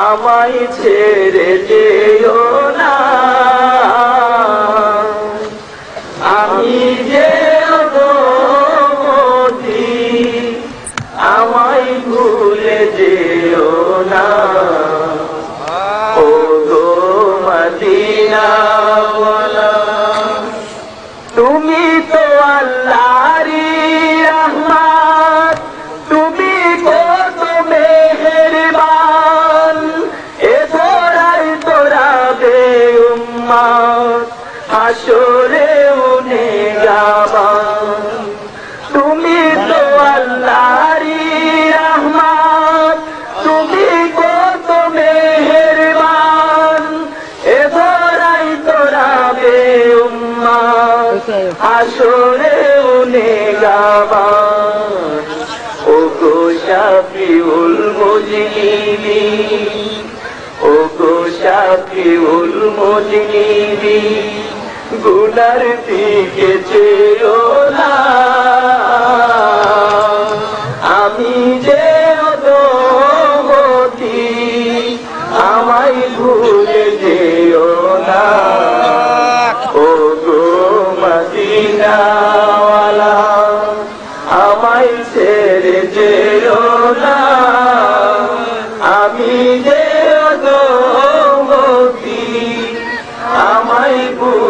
আমায় ছেড়ে হাসরে উনে গাবান তুমি তো আল্লাহরি রহমান, তুমি কত মেহেরবান, এ ধরাই তোরা বে উম্মাদ। আসরে উনে গাবান ও গো শাফিউল মুজনিবি ও গো শাফিউল মুজনিবি গুনার দিকে চেয়েও না। আমি যে আমায় ভুলে যেও না। ও গো মদিনাওয়ালা, আমায় ছেড়ে যেও না। আমি যে আমায় ভুলে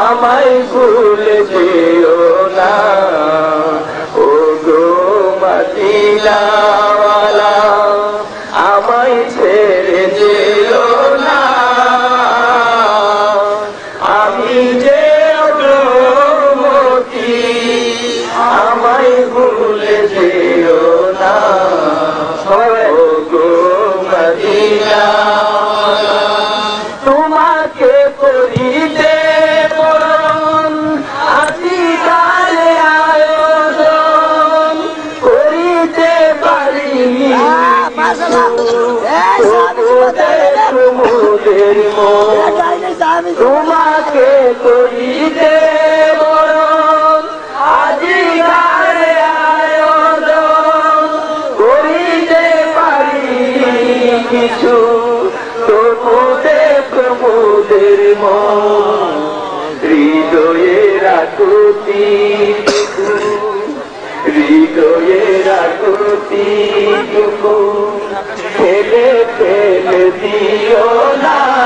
আমায় ভুলে না। ও গো মদিনাওয়ালা আমায় ছেড়ে তোমাকে করিতে কিছু তবুতে প্রমোদের মন হৃদয়ে রাখতি হৃদয়ে রাখতি ফেলে ফেলে দিও না।